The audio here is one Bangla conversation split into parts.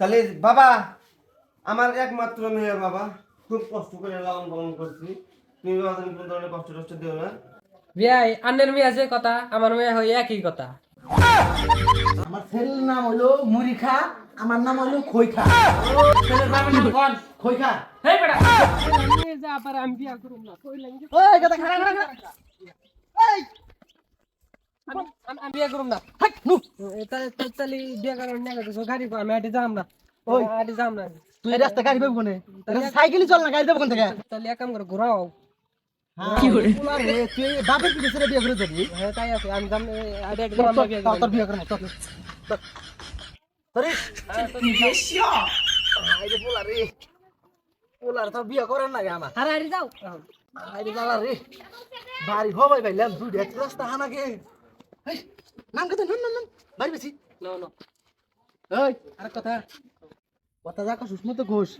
তাহলে বাবা আমার একমাত্র মেয়ে বাবা। খুব কষ্ট করে লালন পালন করছি। তুমি বাবা তুমি কোন ধরনের কষ্ট টষ্ট দিও না। বিয়াই আন্নের মেয়ে আছে কথা আমার মেয়ে হয় একই কথা। আমার ছেলের নাম হলো মুরিখা আমার নাম হলো খৈখা। ছেলের নাম কোন খৈখা। হেই বেটা! নিয়ে যা পারে আমি বিয়া করব না কইলাম যে ওই কথা খারাপ খারাপ এই আমি- আমি- আমি বিয়া করব নু। এটা তাহলে বিয়া করার না তো গাড়ি আমি আটি যাম না। ওই। আটি যাম না। তুই রাস্তা গাড়ি পাবো কোনে? সাইকেলই চল না গাড়ি দেবো কোন থেকে? তাহলে এক কাম করে ঘোরাও। কি করে? তুই বাপের পিছে ছেড়ে বিয়ে করে যাবি। হ্যাঁ তাই আছে আমি যাম আটি আটি যাম বিয়া চল, করব তোর বিয়ে চল চল। তোরে আইরে পোলা রে। পোলার তো বিয়ে করার লাগে আমার। আরে আরে যাও। আইরে বাবা রে। বাড়ি হবাই ভাইলাম দুই এক রাস্তা হানাকে। নাম নাম নাম নাম। বাড়ি বেশি। নো নো কথা। কথা যা কস মতো ঘোষ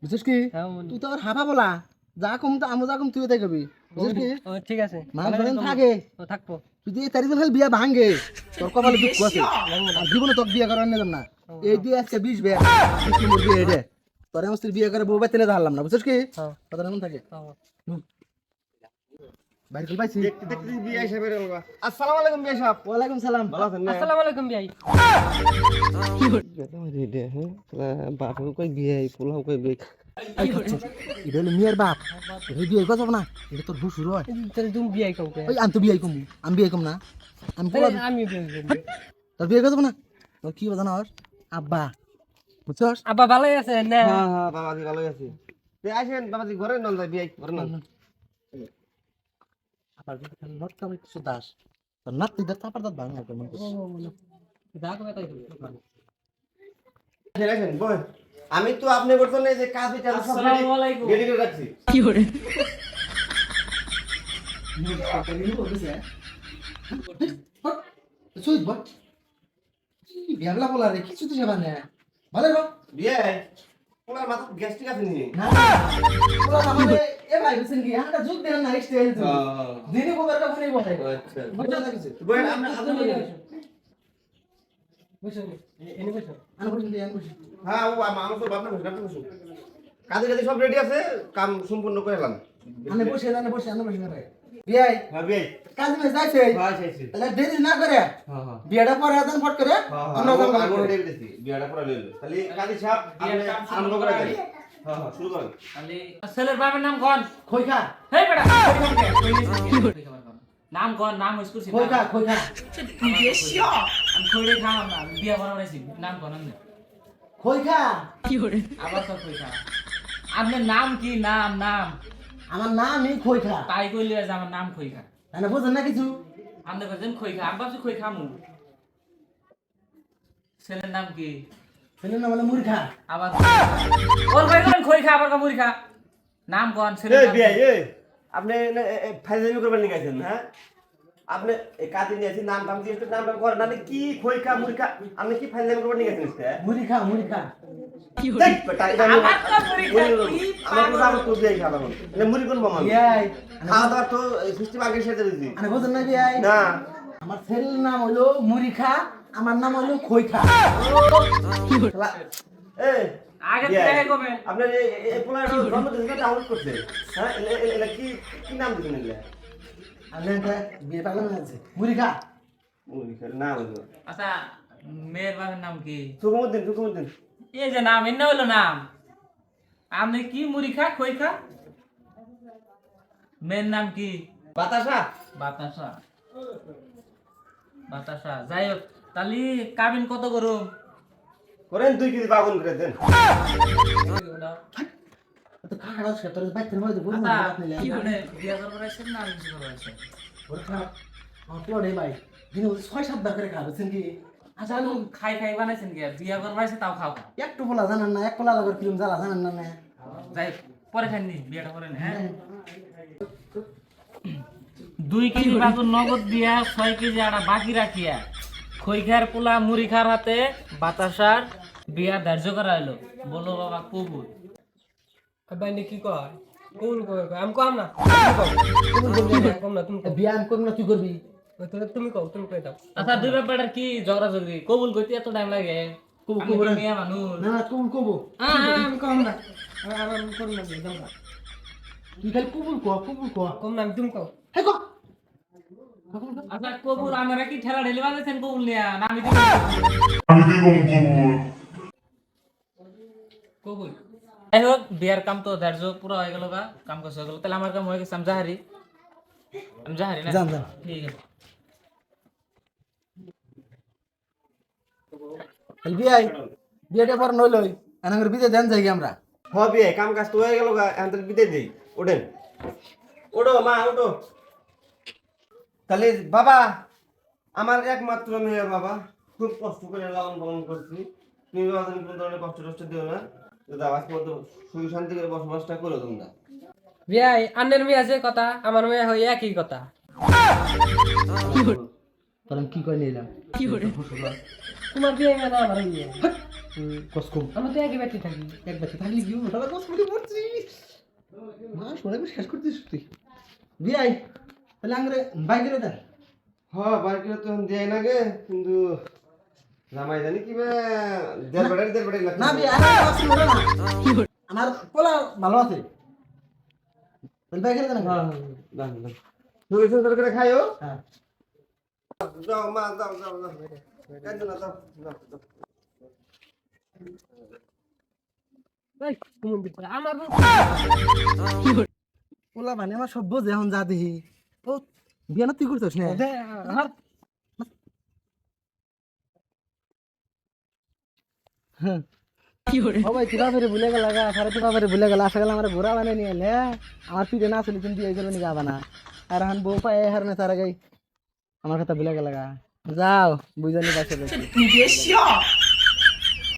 বুঝছিস কি? হ্যাঁ তুই তো আর হাফা বলা। যা কম তো আমো যা কম তুই তাই কবি বুঝছিস কি? ঠিক আছে। মানুষ যখন থাকে। থাকব। তুই এই তারিখে ফেল বিয়া ভাঙে তোর কপালে দুঃখ আছে। আর জীবনে তোর বিয়ে করার নিলাম না। এই দিয়ে আজকে বিশ বিয়া বিশ তোর আমার বিয়ে করে বউ বাইতে হারলাম না। বুঝছিস কি? হ্যাঁ। কথা এমন থাকে? কে? ওই আমি তো বিয়ে কম আমি বিয়ে না। আমি পোলা আমি বিয়ে করব। তোর বিয়ে কথা না? তোর কি কথা না আব্বা। বুঝছস? আব্বা ভালোই আছে না? হ্যাঁ হ্যাঁ বাবাজি ভালোই আছে। তে আসেন বাবাজি ঘরে নল যাই বিয়ে ঘরে নল আবার নট কাম কিছু দাস। তোর নাতি তারপর দাঁত ভাঙা কেমন করে আমি তো আপনি বলতেন যে কাজ এটা আসসালামু আলাইকুম। রেডি করে রাখছি সুইট বল বিয়াগলা বলা রে কিছু তো যাবা না ভালো বিয়ে? পোলার মাথা গ্যাস্ট্রিক আছে নি না বলা আমারে এ ভাই বুঝছেন কি আমরা যোগ দেন না স্টেজ দিনে কোবার কা ফোনে বসাই আচ্ছা। বুঝছ না কিছু বল আমরা আপনি বসো। এনে বসো। আনো বুঝছেন কি আনো হ্যাঁ ও আমার আমার তো বাপনা বসে বাপনা বসে। কাজে কাজে সব রেডি আছে? কাম সম্পূর্ণ করে এলাম। আনে বসে আনে বসে আনে বসে ভাই। বিয়াই। হ্যাঁ বিয়ে কাজ মে যাইছে। হ্যাঁ চাইছি তাহলে দেরি না করে হ্যাঁ হ্যাঁ। বিয়াটা পরে আদান ফট করে। আমরা যাব। আমরা বিয়াটা পুরো লইলো তাহলে কাজে সাহেব আপনি আরম্ভ করে দেন। হ্যাঁ হ্যাঁ শুরু করেন। তাহলে ছেলের বাবার নাম কোন? খইখা হেই বেটা। নাম কোন? নাম হইছ করছি খইখা খইখা আমি কইরে খাম না বিয়া করা নাম কোন আমি খইখা আবার তো কই খা আপনার নাম কি? নাম নাম। আমার নামই খইখা তাই কইলে যে আমার নাম খই খা তাই না বুঝেন না কিছু? আপনি কইছেন খই খা আমি ভাবছি খই খামু ছেলের নাম কি? ছেলের নাম হলো মুরখা আবার ওর ভাই খই খা আবার মুড়ি খা নাম কোন? এই আপনি ফাইজামি করবেন নি গেছেন হ্যাঁ? আপনি কাজে নিয়েছি নাম টাম দিয়ে নাম টাম করেন না কি খইখা মুড়িখা আপনি কি ফাইজামি করবেন নি গেছেন মুড়ি খা, মুড়ি- আমার মুড়ি ছেলের নাম হলো মুরিখা আমার নাম হলো শালা, এই আগে থেকে কবে? আপনার এই এই- এই পোলার জন্মদিন করছে। হ্যাঁ এ- এ- এটা কি কি নাম দিবেন এগুলা? আমি একটা বিয়ে পাগল আছে মুরিখা মুড়িখা না বলব। আচ্ছা মেয়ের বাবার নাম কি? সুকুমুদ্দিন সুকুমুদ্দিন। এই যে নাম এনে হলো নাম। আপনি কি মুড়ি খা খই খা মেয়ের নাম কি? বাতাসা। বাতাসা। বাতাসা। যাই হোক তাহলে কাবিন কত করুম করেন দুই কেজি বাগুন করে দেন। আচ্ছা, ছয় সাত করে খাবেছেন কি? আচ্ছা খাই খাই বানাইছেন কি? বিয়া করবার আইছে তাও খাও। একটু বলা জানেন না এক কলা লাগার কিরম জ্বালা জানেন না না? যাই পরে খাইনি বিয়াটা করেন হ্যাঁ। দুই কেজি বাগুন নগদ দিয়া ছয় কেজি আটা বাকি রাখিয়া খই খার পোলা মুড়ি খার হাতে বাতাসার বিয়া ধার্য করা হলো বলো বাবা কবুল বাইনি কি কয়? কবুল আমি কম না? কম না তুমি বিয়া আমি করব না তুই করবি? তুমি কও তুমি কই দাও। আচ্ছা দুই কি ঝগড়া ঝগড়ি কবুল করতে এত টাইম লাগে? কবু আমি কবু কি রে। মানুষ? না না কবু কবু আমি কম না। আমি করুন না তুই খালি কবুল কো কবুল কো। কম না তুমি কও। আচ্ছা কবুল আপনারা কি ঠেলা ঢেলে বাজাইছেন কবুল নিয়া? না আমি দিব। কবুল। যাই হোক বিয়ার কাম তো ধার্য পুরো হয়ে গেল গা কাম কাজ হয়ে গেল। তাহলে আমার কাম হয়ে গেছে আমি যাহারি আমি যাহারি না? যান, যান। ঠিক আছে। বিয়াই বিয়াটা পর নইলই এনাঙ্গের বিদে দেন যাই আমরা। হবে কাম কাজ তো হয়ে গেল তাহলে বিদায় দিই। ওঠেন। ওঠো মা ওঠো। তাহলে বাবা আমার একমাত্র মেয়ে বাবা। খুব কষ্ট করে লালন পালন করছি। তুমি বাবা তুমি কোনো ধরনের কষ্ট টষ্ট দিও না। মতো সুখ শান্তি করে বসবাসটা করো তোমরা। বিয়াই আন্নের মেয়ে আছে কথা আমার মেয়ে হয় একই কথা। কি করে নিলাম তোমার বিয়ে না আমার বিয়ে। কসকম আমরা তো একই বাড়িতে থাকি। এক বাচ্চা থাকলি কি হলো দাদা কসকম পড়ছি মা শোনা শেষ তুই বিয়াই তাহলে আঙ্গরে বাইকে রে দেন হ্যাঁ তো দেয় না গে কিন্তু জামাই জানি কি দেড় না আমার পোলা ভালো আছে। তাহলে দেন সুন্দর সুন্দর করে খাইও। হ্যাঁ। যাও মা যাও যাও যাও কাঁদো না যাও যাও যাও। এই, তুমি বিটা, আমার পোলা মানে আমার সব বোঝে এখন যা দেখি। ও বিয়া না তুই করছিস না হ্যাঁ। তুই বাপরে ভুলে গেল গা? সারা তুই বাপরে ভুলে গেল? আসা গেল আমার ঘোরা বানিয়ে নিয়ে এলে। আমার পিঠে না চলি তুমি দিয়ে গেল নি। যাবা আর এখন বউ পায়ে হার না তার আমার কথা ভুলে গেল গা। যাও বুঝানি পাশে